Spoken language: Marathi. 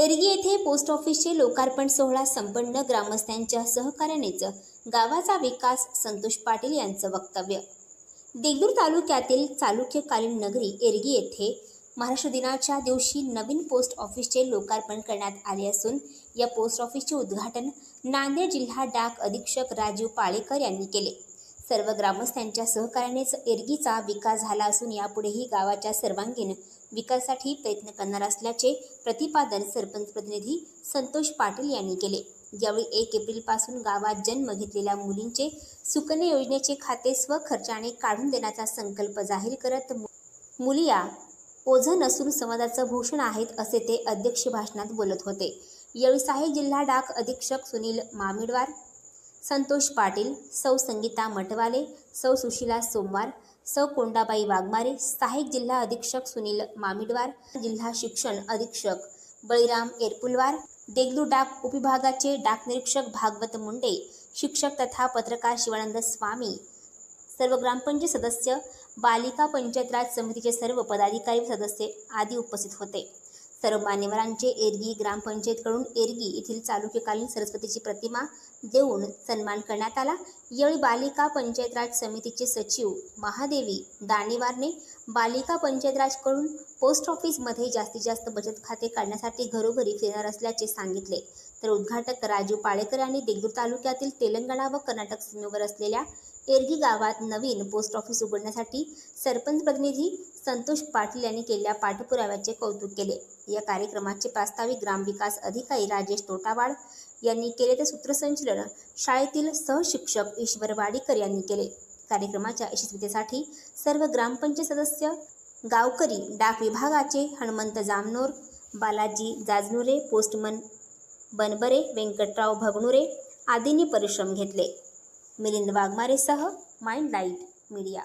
एरगी येथे पोस्ट ऑफिसचे लोकार्पण सोहळा संपन्न ग्रामस्थांच्या सहकार्यानेच गावाचा विकास संतोष पाटील यांचं वक्तव्य. देगलूर तालुक्यातील चालुक्यकालीन नगरी एरगी येथे महाराष्ट्र दिनाच्या दिवशी नवीन पोस्ट ऑफिसचे लोकार्पण करण्यात आले असून या पोस्ट ऑफिसचे उद्घाटन नांदेड जिल्हा डाक अधीक्षक राजीव पाळेकर यांनी केले. सर्व ग्रामस्थांच्या सहकार्यानेच एरगीचा विकास झाला असून यापुढेही गावाच्या सर्वांगीण विकासासाठी प्रयत्न करणार असल्याचे प्रतिपादन सरपंच प्रतिनिधी संतोष पाटील यांनी केले. यावेळी एक एप्रिलपासून गावात जन्म घेतलेल्या मुलींचे सुकन्या योजनेचे खाते स्वखर्चाने काढून देण्याचा संकल्प जाहीर करत मु- मुली या ओझं नसून समाजाचं भूषण आहेत असे ते अध्यक्ष भाषणात बोलत होते. यावेळी सहाय्यक जिल्हा डाक अधीक्षक सुनील मामिडवार संतोष पाटील सौ संगीता मटवाले सौ सुशिला सोमवार सौ कोंडाबाई वाघमारे सहाय्यक जिल्हा अधीक्षक सुनील मामिडवार जिल्हा शिक्षण अधीक्षक बळीराम एरपुलवार देगलू डाक उपविभागाचे डाक निरीक्षक भागवत मुंडे शिक्षक तथा पत्रकार शिवानंद स्वामी सर्व ग्रामपंचायत सदस्य बालिका पंचायत राज समितीचे सर्व पदाधिकारी व सदस्य आदी उपस्थित होते. सर्व मान्यवरांचे एरगी ग्रामपंचायतकडून एरगी येथील चालुक्यकालीन सरस्वतीची प्रतिमा देऊन सन्मान करण्यात आला. यावेळी बालिका पंचायत राज समितीचे सचिव महादेवी दाणेवारने बालिका पंचायत राजकडून पोस्ट ऑफिसमध्ये जास्तीत जास्त बचत खाते काढण्यासाठी घरोघरी फिरणार असल्याचे सांगितले. तर उद्घाटक राजू पाळेकर यांनी देगलूर तालुक्यातील तेलंगणा व कर्नाटक सीमेवर असलेल्या एरगी गावात नवीन पोस्ट ऑफिस उघडण्यासाठी सरपंच प्रतिनिधी संतोष पाटील यांनी केलेल्या पाठपुराव्याचे कौतुक केले. या कार्यक्रमाचे प्रास्ताविक ग्रामविकास अधिकारी राजेश तोटावाड यांनी केले ते सूत्रसंचलन शाळेतील सहशिक्षक ईश्वर वाडीकर यांनी केले. कार्यक्रमाच्या यशस्वीतेसाठी सर्व ग्रामपंचायत सदस्य गावकरी डाक विभागाचे हनुमंत जामनोर बालाजी जाजनुरे पोस्टमन बनबरे व्यंकटराव भगनुरे आदींनी परिश्रम घेतले. मिलिंद वाघमारेसह माइंड लाइट मीडिया.